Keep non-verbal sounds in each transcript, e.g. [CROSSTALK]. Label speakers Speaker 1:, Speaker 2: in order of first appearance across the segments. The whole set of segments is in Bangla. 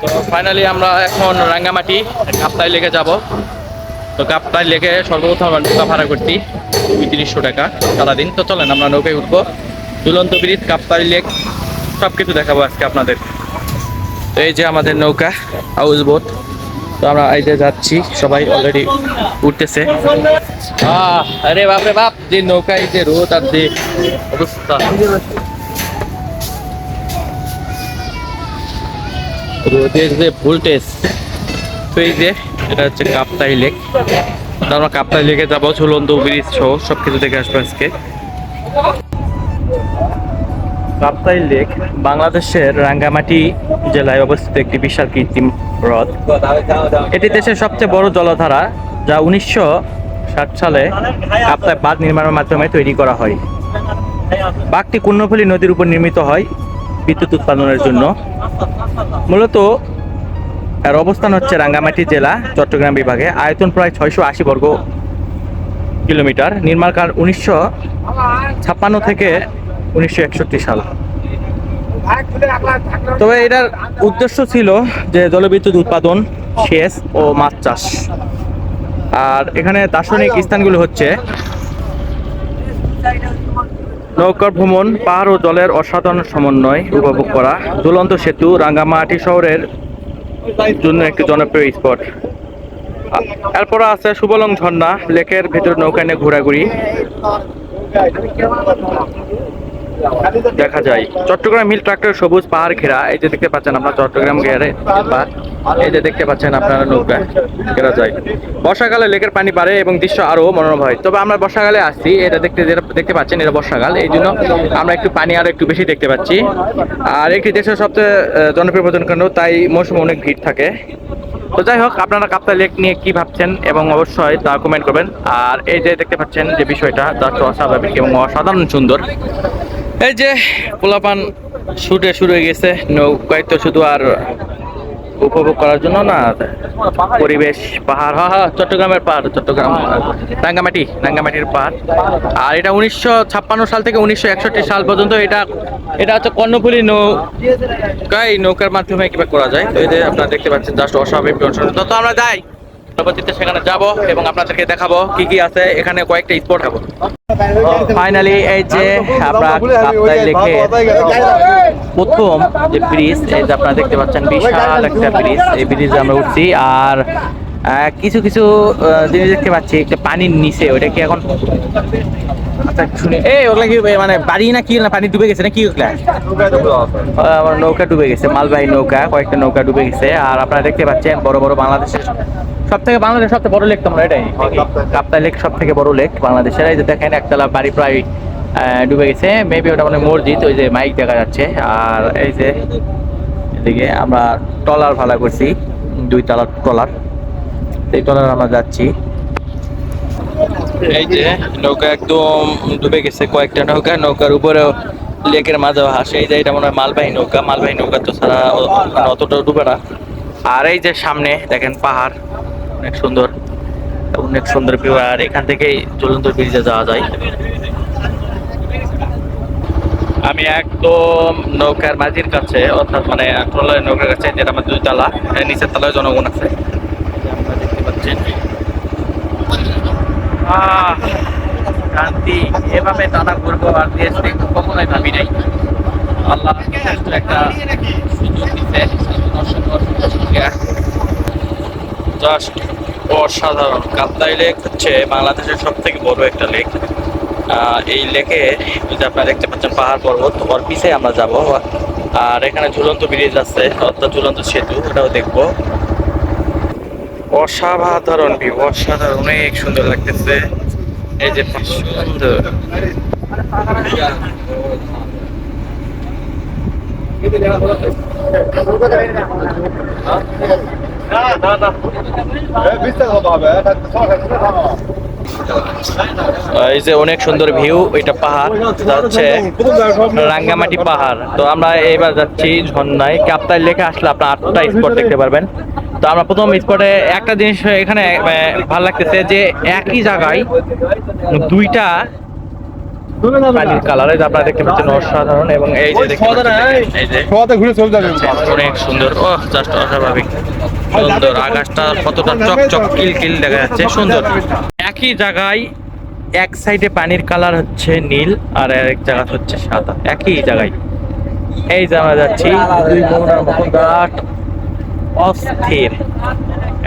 Speaker 1: তো ফাইনালি আমরা এখন রাঙ্গামাটি, কাপ্তাই লেকে যাব। তো কাপ্তাই লেকে সর্বপ্রথম আমরা নৌকা ভাড়া করছি দুই তিরিশশো টাকা সারাদিন। তো চলেন আমরা নৌকায় উঠবো। দুলন্ত ব্রিজ, কাপ্তাই লেক সব কিছু দেখাবো আজকে আপনাদের। তো এই যে আমাদের নৌকা হাউস বোট তো আমরা এই যে যাচ্ছি, সবাই অলরেডি উঠতেছে। আরে বাপরে বাপ, যে নৌকায় যে রোদ আর যে অবস্থা। রোদের যে ভোল্টেজ তো এই যে, এটা হচ্ছে কাপ্তাই লেক। আমরা কাপ্তাই লেকে ঝুলন্ত ব্রিজ সহ সব কিছু দেখে আসব আজকে। কাপ্তাই লেক, বাংলাদেশের রাঙ্গামাটি জেলায় অবস্থিত একটি বিশাল কৃত্রিম হ্রদ। এটি দেশের সবচেয়ে বড় জলধারা, যা উনিশশো ষাট সালে কাপ্তায় বাঁধ নির্মাণের মাধ্যমে তৈরি করা হয়। বাঘটি কুন্নফুলী নদীর উপর নির্মিত হয়। বিদ্যুৎ উৎপাদনের জন্য। মূলত এর অবস্থান হচ্ছে রাঙ্গামাটি জেলা, চট্টগ্রাম বিভাগে। আয়তন প্রায় ছয়শো আশি বর্গ কিলোমিটার। নির্মাণকাল উনিশশো ছাপ্পান্ন থেকে উনিশশো একষট্টি সাল। তবে এটার উদ্দেশ্য ছিল যে জলবিদ্যুৎ উৎপাদন, সেচ ও মাছ চাষ। আর এখানে দার্শনিক স্থানগুলো হচ্ছে নৌকা ভ্রমণ পাহাড় ও জলের অসাধারণ সমন্বয় উপভোগ করা। দুলন্ত সেতু রাঙ্গামাটি শহরের জন্য একটি জনপ্রিয় স্পট। এরপর আছে সুবলং ঝর্ণা, লেকের ভেতরে নৌকা নিয়ে ঘোরাঘুরি। দেখা যায়। চট্টগ্রাম হিল ট্রাক্টর সবুজ পাহাড় ঘেরা, এই যে দেখতে পাচ্ছেন আপনারা চট্টগ্রাম ঘেরে এই যে দেখতে পাচ্ছেন আপনারা নৌকা ঘেরা যায়। বর্ষাকালে লেকের পানি বাড়ে এবং দৃশ্য আরও মনোরম হয়। তবে আমরা বর্ষাকালে আসছি, এটা দেখতে যেটা দেখতে পাচ্ছেন, এটা বর্ষাকাল, এই জন্য আমরা একটু পানি আরও একটু বেশি দেখতে পাচ্ছি। আর একটি দেশের সবচেয়ে জনপ্রিয় পর্যটন কেন্দ্র, তাই মৌসুমে অনেক ভিড় থাকে। তো যাই হোক, আপনারা কাপ্তা লেক নিয়ে কি ভাবছেন এবং অবশ্যই তা কমেন্ট করবেন। আর এই যে দেখতে পাচ্ছেন যে বিষয়টা তো অস্বাভাবিক এবং অসাধারণ সুন্দর। এই যে পোলাপান শুটে শুরু হয়ে গেছে, নৌকায় তো শুধু আর উপভোগ করার জন্য না, পরিবেশ, পাহাড় হ্যাঁ হ্যাঁ চট্টগ্রামের পাহাড়, চট্টগ্রাম, রাঙ্গামাটি, রাঙ্গামাটির পাহাড়। আর এটা উনিশশো ছাপ্পান্ন সাল থেকে উনিশশো একষট্টি সাল পর্যন্ত এটা এটা হচ্ছে কর্ণফুলী নৌকায়, নৌকার মাধ্যমে কীভাবে করা যায়, তো এই যে আপনারা দেখতে পাচ্ছেন, জাস্ট অস্বাভাবিক তো আমরা যাই। পরবর্তীতে সেখানে যাব এবং আপনাদেরকে দেখাবো কি কি আছে, এখানে কয়েকটা স্পট খাব ফাইনালি এই যে কাপ্তাই লেখে প্রথম যে ব্রিজ এই যে আপনারা দেখতে পাচ্ছেন, বিশাল একটা ব্রিজ এই ব্রিজে আমরা উঠছি। আর কিছু কিছু জিনিস দেখতে পাচ্ছি, একটা পানির নিচে, ওইটা কি এখন শুনি এই কি মানে বাড়ি না কি না পানি ডুবে গেছে না কি আমার নৌকা ডুবে গেছে, মালবাহী নৌকা, কয়েকটা নৌকা ডুবে গেছে। আর আপনারা দেখতে পাচ্ছেন, বড় বড় বাংলাদেশের বড় লেক এটাই। লেক সব থেকে বড় লেক বাংলাদেশের। এই যে দেখেন একতলা বাড়ি প্রায় ডুবে গেছে। মেবি ওটা মানে মসজিদ, ওই যে মাইক দেখা যাচ্ছে। আর এই যে এদিকে আমরা টলার ভাড়া করছি, দুই তলার টলার এই টলার আমরা যাচ্ছি। এই যে নৌকা একদম ডুবে গেছে, কয়েকটা নৌকা, নৌকার উপরে লেকের মাঝে হাসে। এই যে এটা মনে হয় মালবাহী নৌকা মালবাহী নৌকা তো মানে অতটা ডুবে না। আর এই যে সামনে দেখেন পাহাড়, অনেক সুন্দর অনেক সুন্দর ভিউ আর এখান থেকেই ঝুলন্ত ব্রিজে যাওয়া যায়। আমি একদম নৌকার মাঝির কাছে, অর্থাৎ মানে ট্রলার নৌকার কাছে, যেটা আমার দুই তালা নিচের তলায় জনগণ আছে। আপনারা দেখতে পাচ্ছেন শান্তি এভাবে টানা ঘুরবো আর দেশ কখনোই ভাবি নাই। আল্লাহ একটা সুযোগ দিতে জাস্ট অসাধারণ। কাপ্তাই লেক হচ্ছে বাংলাদেশের সব থেকে বড় একটা লেক। এই লেকে আপনারা দেখতে পাচ্ছেন পাহাড় পর্বত, ওর পিছে আমরা যাব। আর এখানে ঝুলন্ত ব্রিজ আছে, অর্থাৎ ঝুলন্ত সেতু, ওটাও দেখব। অসাধারণ ভিউ অসাধারণ, অনেক সুন্দর লাগতেছে। এই যে সুন্দর। এই যে অনেক সুন্দর ভিউ এটা পাহাড় হচ্ছে রাঙ্গামাটি পাহাড়। তো আমরা এবার যাচ্ছি ঝর্ণায়। কাপ্তাই লেখা আসলে আপনার আটটা স্পট দেখতে পারবেন। তো আমরা প্রথম স্পটে একটা জিনিস এখানে ভালো লাগতেছে যে একই জায়গায় দুইটা পানির কালার এই আপনারা দেখতে পাচ্ছেন অসাধারণ এবং এই যে এই যে
Speaker 2: ঘুরে চলে যাবে।
Speaker 1: অনেক সুন্দর। ও জাস্ট অস্বাভাবিক। সুন্দর। আকাশটা কতটা চকচক কিল কিল দেখা যাচ্ছে। সুন্দর। একই জায়গায় এক সাইডে পানির কালার হচ্ছে নীল আর এক জায়গা হচ্ছে সাদা। একই জায়গায়। এই যে আমরা যাচ্ছি দুই মোহনার মতো ঘাট। অস্থির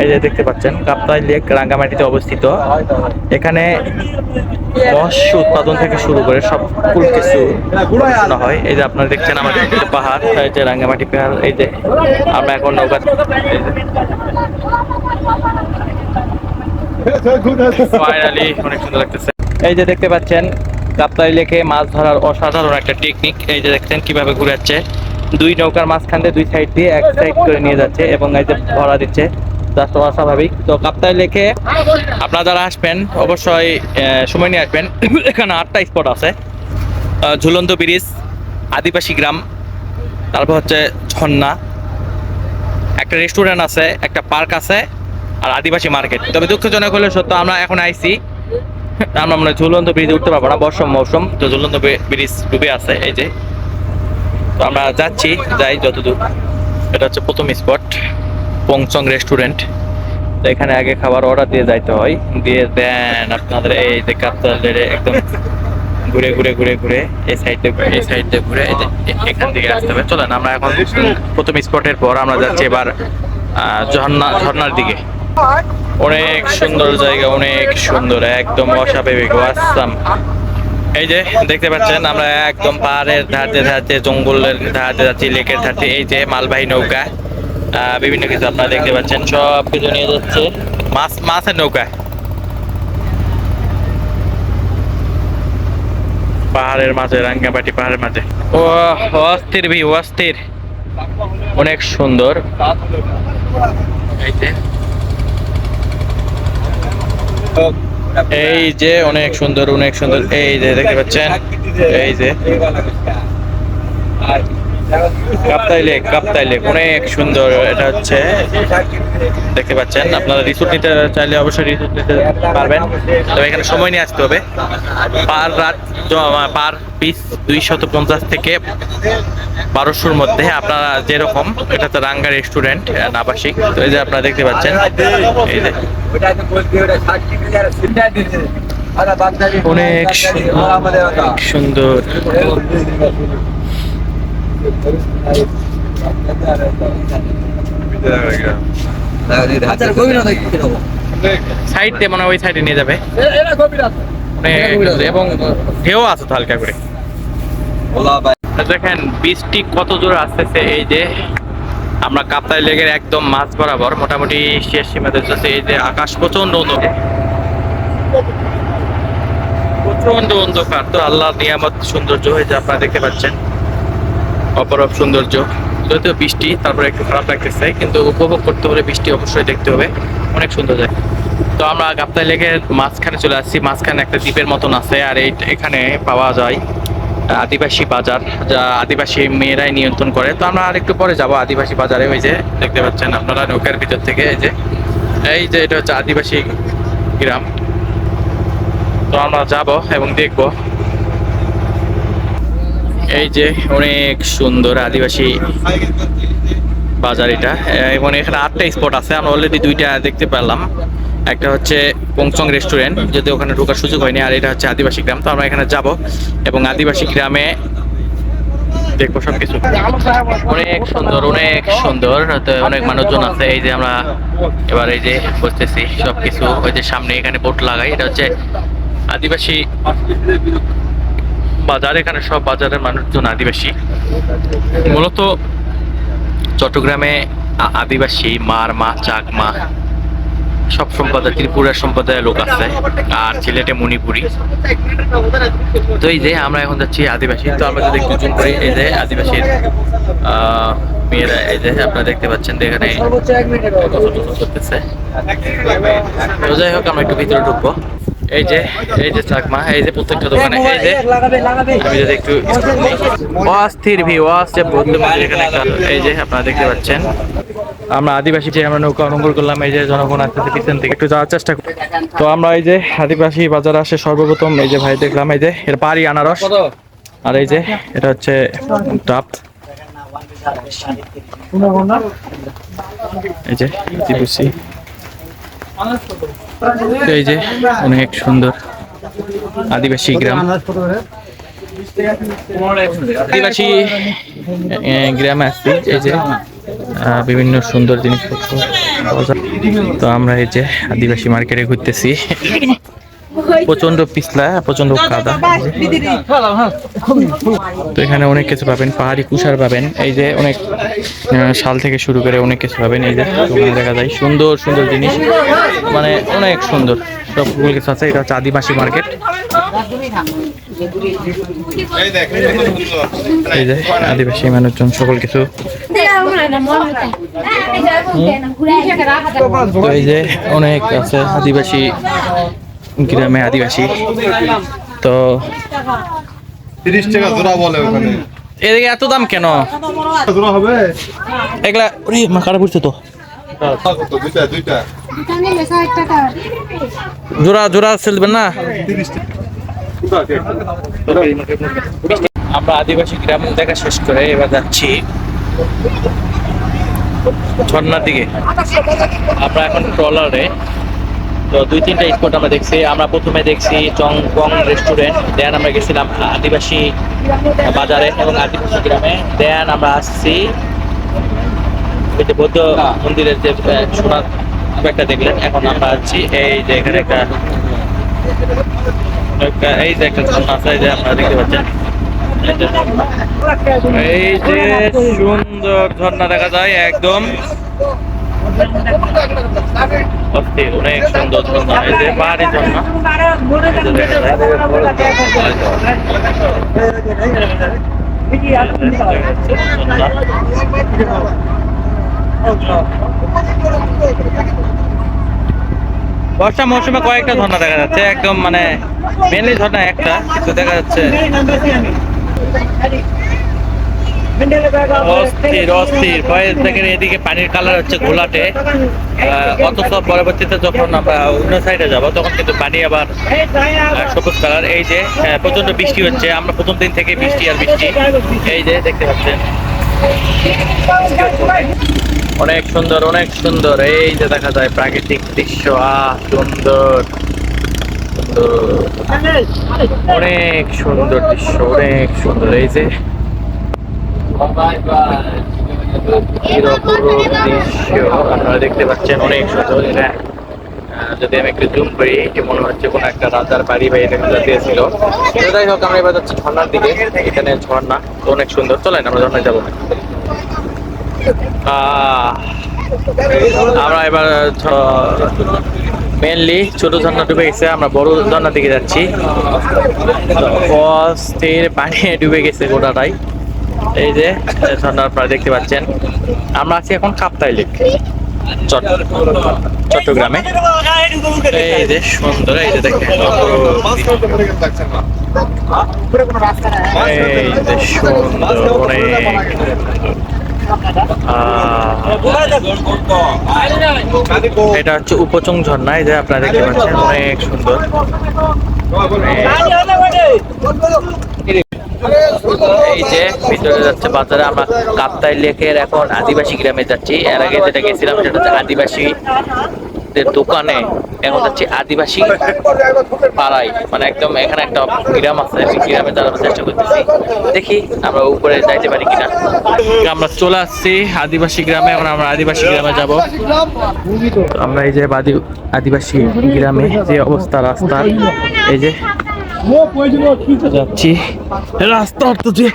Speaker 1: এই যে দেখতে পাচ্ছেন, কাপ্তাই লেক রাঙ্গামাটিতে অবস্থিত। এখানে মৎস্য উৎপাদন থেকে শুরু করে সব কিছু পড়াশোনা হয়। এই যে আপনারা দেখছেন আমাদের পাহাড়, এই যে রাঙ্গামাটি পাহাড়, এই যে আমরা এখন নৌকা ফাইনালি অনেক সুন্দর লাগতেছে। এই যে দেখতে পাচ্ছেন, কাপ্তাই লেকে মাছ ধরার অসাধারণ একটা টেকনিক এই যে দেখছেন কীভাবে ঘুরে যাচ্ছে দুই নৌকার মাঝখান দিয়ে দুই সাইড দিয়ে এক সাইড করে নিয়ে যাচ্ছে এবং এই যে ভরা দিচ্ছে জাস্ট অস্বাভাবিক। তো কাপ্তাই লেখে আপনারা যারা আসবেন, অবশ্যই সময় নিয়ে আসবেন। [COUGHS] এখানে আটটা স্পট আছে। ঝুলন্ত ব্রিজ, আদিবাসী গ্রাম, তারপর হচ্ছে ঝর্ণা। একটা রেস্টুরেন্ট আছে, একটা পার্ক আছে, আর আদিবাসী মার্কেট তবে দুঃখজনক হলে সত্য, আমরা এখন আইছি। আমরা মানে ঝুলন্ত ব্রিজে উঠতে পারব না, বর্ষম মৌসুম। তো ঝুলন্ত ব্রিজ ডুবে আছে, এই যে। তো আমরা যাচ্ছি, যাই যতদূর। এটা হচ্ছে প্রথম স্পট পংচং রেস্টুরেন্ট তো এখানে আগে খাবার অর্ডার দিয়ে যাইতে হয়। দিয়ে দেন আপনাদের এই যে কাপ্তালের একদম ঘুরে ঘুরে ঘুরে ঘুরে এই সাইড দিয়ে ঘুরে এই সাইড দিয়ে ঘুরে এখান থেকে আসতে হবে। চলেন, আমরা এখন প্রথম স্পটের পর আমরা যাচ্ছি এবার ঝর্ণা, ঝর্ণার দিকে। অনেক সুন্দর জায়গা, অনেক সুন্দর, একদম অস্বাভাবিক। আসাম। এই যে দেখতে পাচ্ছেন, আমরা একদম পাহাড়ের ধারতে ধারতে জঙ্গলের ধারতে যাচ্ছি, লেকের ধারতে এই যে মালবাহী নৌকা। বিভিন্ন কিছু আপনারা দেখতে পাচ্ছেন, সব কিছু নিয়ে যাচ্ছে। মাছ, মাছের নৌকা। পাহাড়ের মাঝে, রাঙ্গামাটি পাহাড়ের মাঝে। ও অস্থির ভি অস্থির। অনেক সুন্দর। এই যে। এই যে অনেক সুন্দর অনেক সুন্দর। এই যে দেখতে পাচ্ছেন? এই যে। কাপ্তাই লেক কাপ্তাই লেক, অনেক সুন্দর। এটা হচ্ছে, দেখতে পাচ্ছেন, আপনারা রিসোর্ট নিতে চাইলে অবশ্যই রিসোর্ট নিতে পারবেন। তবে এখানে সময় নিয়ে আসতে হবে। পার রাত পার পিস দুইশত পঞ্চাশ থেকে বারোশোর মধ্যে আপনারা যেরকম এটা তো রাঙ্গা রেস্টুরেন্ট আবাসিক তো এই যে আপনারা দেখতে পাচ্ছেন, এই যে অনেক সুন্দর। মানে কত আসতেছে, এই যে আমরা কাপ্তাই লেগের একদম মাছ বরাবর, মোটামুটি শেষ সীমাতে চলছে, এই যে আকাশ প্রচণ্ড অন্ধকার। প্রচণ্ড অন্ধকার, তো আল্লাহ নিয়ামত সৌন্দর্য হয়েছে, আপনারা দেখতে পাচ্ছেন। অপরূপ সৌন্দর্য। যদিও বৃষ্টি, তারপরে একটু খারাপ লাগতেছে, কিন্তু উপভোগ করতে হলে বৃষ্টি অবশ্যই দেখতে হবে। অনেক সুন্দর যায় তো আমরা গাপ্তাই লেগের মাঝখানে চলে আসছি। মাঝখানে একটা দ্বীপের মতন আছে, আর এই এখানে পাওয়া যায় আদিবাসী বাজার, যা আদিবাসী মেয়েরাই নিয়ন্ত্রণ করে। তো আমরা আর একটু পরে যাব আদিবাসী বাজারে, ওই যে দেখতে পাচ্ছেন আপনারা নৌকার ভিতর থেকে, এই যে এই যে এটা হচ্ছে আদিবাসী গ্রাম। তো আমরা যাব এবং দেখব। এই যে অনেক সুন্দর আদিবাসী বাজার এটা। এবং এখানে আটটা স্পট আছে, আমরা অলরেডি দুইটা দেখতে পেলাম। একটা হচ্ছে পংচং রেস্টুরেন্ট যদি ওখানে ঢোকার সুযোগ হয়নি, আর এটা হচ্ছে আদিবাসী গ্রাম। তো আমরা এখানে যাব এবং আদিবাসী গ্রামে দেখব সবকিছু। অনেক সুন্দর অনেক সুন্দর। অনেক মানুষজন আছে, এই যে আমরা এবার এই যে বসতেছি, সবকিছু। ওই যে সামনে এখানে বোট লাগাই, এটা হচ্ছে আদিবাসী বাজার এখানে সব বাজারের মানুষজন আদিবাসী। মূলত চট্টগ্রামে আদিবাসী মার মা চাকমা সব সম্প্রদায় ত্রিপুরার সম্প্রদায়ের লোক আছে আর সিলেটে মণিপুরি। তো এই যে আমরা এখন যাচ্ছি আদিবাসী তো আমরা যদি একটু জুম করি এই যে আদিবাসীর আহ, মেয়েরা এই যে আপনারা দেখতে পাচ্ছেন যে এখানে করতেছে। তো যাই হোক আমরা একটু ভিতরে ঢুকবো। এই যে এই যে চাকমা, এই যে প্রত্যেকটা দোকানে, এই যে আমি যদি একটু অস্থির ভিউ বৌদ্ধ মন্দির এখানে এই যে আপনারা দেখতে পাচ্ছেন। আমরা আদিবাসী যে আমরা নৌকা অনুকূল করলাম, এই যে জনগণ আসতেছে পিছন থেকে, একটু যাওয়ার চেষ্টা করি। তো আমরা এই যে আদিবাসী বাজারে আসে সর্বপ্রথম, এই যে ভাই দেখলাম, এই যে এর পারি আনারস। আর এই যে এটা হচ্ছে ডাব। এই যে এই যে, অনেক সুন্দর আদিবাসী গ্রাম। আদিবাসী গ্রাম আসছি এই যে বিভিন্ন সুন্দর জিনিসপত্র। তো আমরা এই যে আদিবাসী মার্কেটে ঘুরতেছি। প্রচণ্ড পিছলা প্রচণ্ড কাদা। তো এখানে অনেক কিছু পাবেন, পাহাড়ি কুষার পাবেন। এই যে অনেক শাল থেকে শুরু করে অনেক কিছু পাবেন। এই যে দেখা যায়, সুন্দর সুন্দর জিনিস। মানে অনেক সুন্দর। সবগুলো কিছু আছে, এটা হচ্ছে আদিবাসী মার্কেট। এই যে আদিবাসী মানুষজন সকল কিছু। এই যে অনেক আছে আদিবাসী গ্রামে আদিবাসী। তো
Speaker 2: তিরিশ টাকা জোড়া বলে ওখানে।
Speaker 1: এদিকে এত দাম কেন?
Speaker 2: জোড়া হবে?
Speaker 1: এগুলা ওরে মা কাটা পড়ছে তো। জোড়া জোড়া চলবেন না? আমরা আদিবাসী গ্রাম দেখা শেষ করে এবার যাচ্ছি ঝর্ণার দিকে। আমরা এখন ট্রলারে। তো দুই, তিনটা স্পট আমরা দেখছি। আমরা প্রথমে দেখছি চং পং রেস্টুরেন্ট দেন আমরা গেছিলাম আদিবাসী বাজারে এবং আদিবাসী গ্রামে। দেন আমরা আসছি বৌদ্ধ মন্দিরের যে সোনার একটা দেখলেন। এখন আমরা আছি এই যে এখানে একটা এই যে একটা আছে যে আপনারা দেখতে পাচ্ছেন। এই যে সুন্দর ঝর্ণা দেখা যায় একদম। অনেক সুন্দর এই যে পাহাড়ি। ঝর্ণা। বর্ষা মৌসুমে কয়েকটা ঝর্ণা দেখা যাচ্ছে একদম মানে মেনলি ঝর্ণা একটা, কিন্তু দেখা যাচ্ছে অস্থির অস্থির। ভয়েস দেখেন এদিকে পানির কালার হচ্ছে ঘোলাটে। অথচ পরবর্তীতে যখন আমরা অন্য সাইডে যাব তখন কিন্তু পানি আবার সবুজ কালার এই যে প্রচণ্ড বৃষ্টি হচ্ছে। আমরা প্রথম দিন থেকে বৃষ্টি আর বৃষ্টি। এই যে দেখতে পাচ্ছেন। অনেক সুন্দর অনেক সুন্দর। এই যে দেখা যায় প্রাকৃতিক দৃশ্য। আহ সুন্দর। অনেক সুন্দর দৃশ্য অনেক সুন্দর। এই যে আপনারা দেখতে পাচ্ছেন অনেক সুন্দর যদি আমি একটু জুম করি এটি মনে হচ্ছে কোনো একটা রাজার বাড়ি বা এরকম জাতীয় ছিল। যাই হোক, আমরা এবার যাচ্ছি ঝর্ণার দিকে। এখানে ঝর্ণা, তো অনেক সুন্দর। চলেন, আমরা ঝর্ণায় যাব। আমরা এবার মেনলি ছোট ঝর্ণা ডুবে গেছে, আমরা বড় ঝর্ণার দিকে যাচ্ছি। অস্থির পানি ডুবে গেছে গোটাটাই। এই যে ঝর্ণা আপনারা দেখতে পাচ্ছেন। আমরা আছি এখন কাপ্তাই লেক চট্টগ্রামে। এই যে, সুন্দর, এই যে দেখেন। এই যে, সুন্দর এটা হচ্ছে উপচং ঝর্ণা, এই যে আপনারা দেখতে পাচ্ছেন, অনেক সুন্দর। এই যে ভিতরে যাচ্ছে বাজারে, আমরা কাপ্তাই লেকের এখন আদিবাসী গ্রামে যাচ্ছি। এর আগে যেটা গেছিলাম সেটা হচ্ছে আদিবাসী দোকানে এখন যাচ্ছি আদিবাসী পাড়াই মানে একদম এখানে একটা গ্রাম আছে গ্রামে যাওয়ার চেষ্টা করতেছি। দেখি আমরা উপরে যাইতে পারি কিনা। আমরা চলে আসছি আদিবাসী গ্রামে, এখন আমরা আদিবাসী গ্রামে যাব। আমরা এই যে আদিবাসী গ্রামে যে অবস্থা রাস্তা এই যে যাচ্ছি। রাস্তার তো যে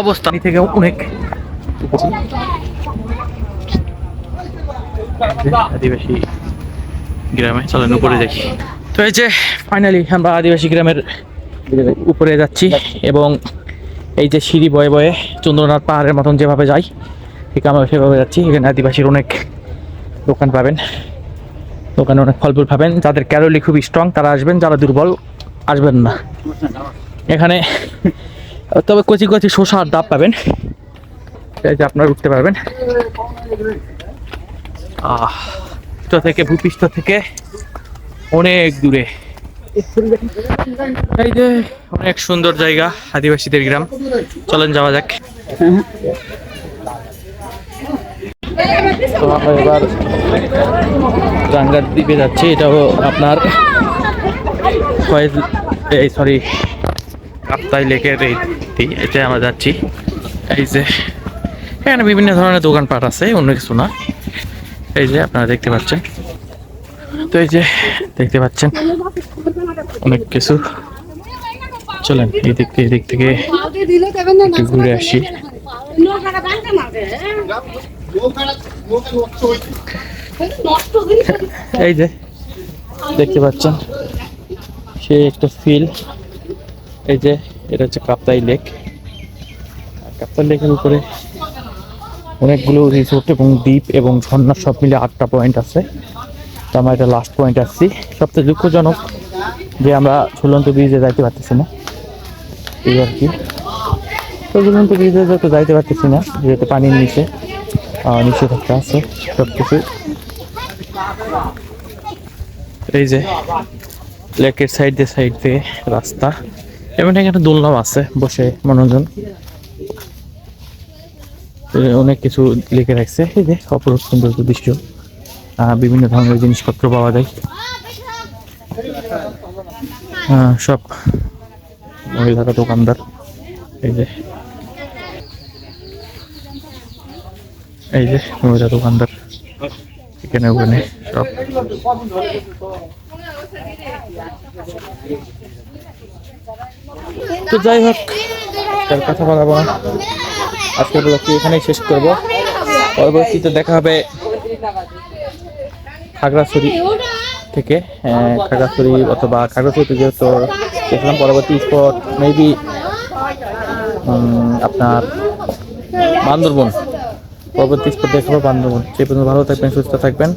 Speaker 1: অবস্থা থেকে অনেক। আদিবাসী গ্রামে চলেন উপরে দেখি তো এই যে ফাইনালি আমরা আদিবাসী গ্রামের উপরে যাচ্ছি এবং এই যে সিঁড়ি বয়ে বয়ে চন্দ্রনাথ পাহাড়ের মতন যেভাবে যাই, ঠিক আমরা সেভাবে যাচ্ছি। এখানে আদিবাসীর অনেক দোকান পাবেন। দোকানে অনেক ফলফুল পাবেন। যাদের ক্যালোরি খুব স্ট্রং তারা আসবেন। যারা দুর্বল আসবেন না। এখানে, তবে কচি কচি শসা আর ডাব পাবেন। যে আপনারা উঠতে পারবেন। থেকে, ভূপৃষ্ঠ থেকে অনেক দূরে। এই যে, অনেক সুন্দর জায়গা, আদিবাসীদের গ্রাম। চলেন যাওয়া যাক। আমরা এবার রাঙ্গার দ্বীপে যাচ্ছি, এটাও আপনার এই সরি কাপ্তাই লেকের এই আমরা যাচ্ছি। এই যে, এখানে বিভিন্ন ধরনের দোকানপাট আছে, অন্য কিছু না। এই যে আপনারা দেখতে পাচ্ছেন। তো এই যে, দেখতে পাচ্ছেন, অনেক কিছু। চলেন, এই দিক থেকে দিক থেকে ঘুরে আসি। এই যে, দেখতে পাচ্ছেন। সে একটা ফিল এই যে এটা হচ্ছে কাপ্তাই লেক কাপ্তাই লেকের উপরে অনেকগুলো রিসোর্ট এবং দ্বীপ এবং ঝর্ণা সব মিলে আটটা পয়েন্ট আছে। তো আমরা এটা লাস্ট পয়েন্ট আসছি। সবচেয়ে দুঃখজনক যে আমরা ঝুলন্ত ব্রিজে যাইতে পারতেছি না। এই আর কি। তো ঝুলন্ত ব্রিজে যত যাইতে পারতেছি না যেহেতু পানির নিচে আহ, নিষেধাজ্ঞা আছে সব কিছু এই যে লেকের সাইড দিয়ে সাইড দিয়ে রাস্তা। এবং এখানে দোলনাও আছে, বসে মনোরঞ্জন অনেক কিছু লিখে রাখছে। এই যে অপরূপ সুন্দর দৃশ্য। বিভিন্ন ধরনের জিনিসপত্র পাওয়া যায়। সব মহিলারা দোকানদার। এই যে। এই যে মহিলা দোকানদার। এখানে ওখানে সব। তো যাই হোক, তার কথা বলাবো না। আজকের ব্লগটি এখানেই শেষ করব। পরবর্তীতে দেখা হবে খাগড়াছড়ি থেকে খাগড়াছড়ি অথবা খাগড়াছড়ি থেকে তো দেখলাম পরবর্তী স্পট মেবি আপনার বান্দরবন। পরবর্তী স্পট দেখাবো। বান্দরবন সেই পর্যন্ত ভালো থাকবেন সুস্থ থাকবেন।